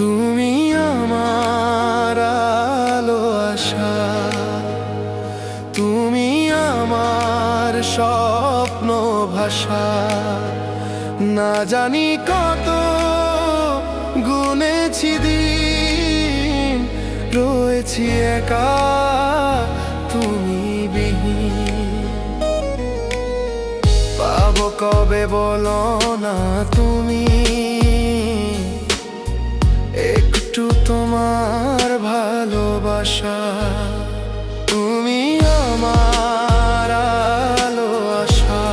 তুমি আমার আলো আশা। তুমি আমার স্বপ্ন ভাষা। না জানি কত গুনেছি দিন, রয়েছি একা তুমি বিহীন। পাবো কবে বলো না তুমি। তোমার ভালোবাসা তুমি আমার আলো আশা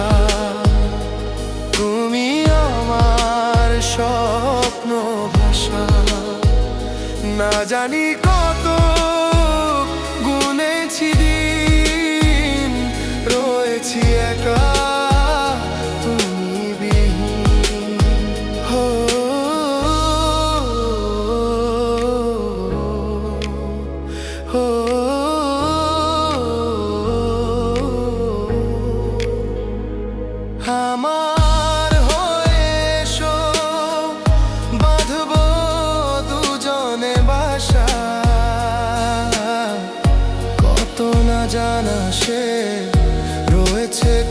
তুমি আমার স্বপ্ন ভাষা। না জানি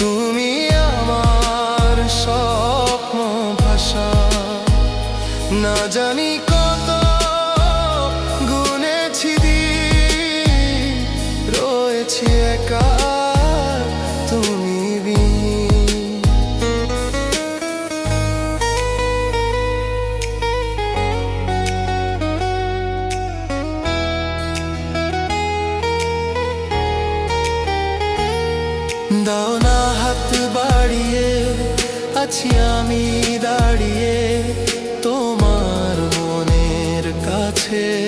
তুমি আমার স্বপ্ন ভাষা। না জানি কত গুনেছি দিন রয়েছি একা। তুমি হাত বাড়িয়ে আছি আমি দাঁড়িয়ে তোমার মনের কাছে।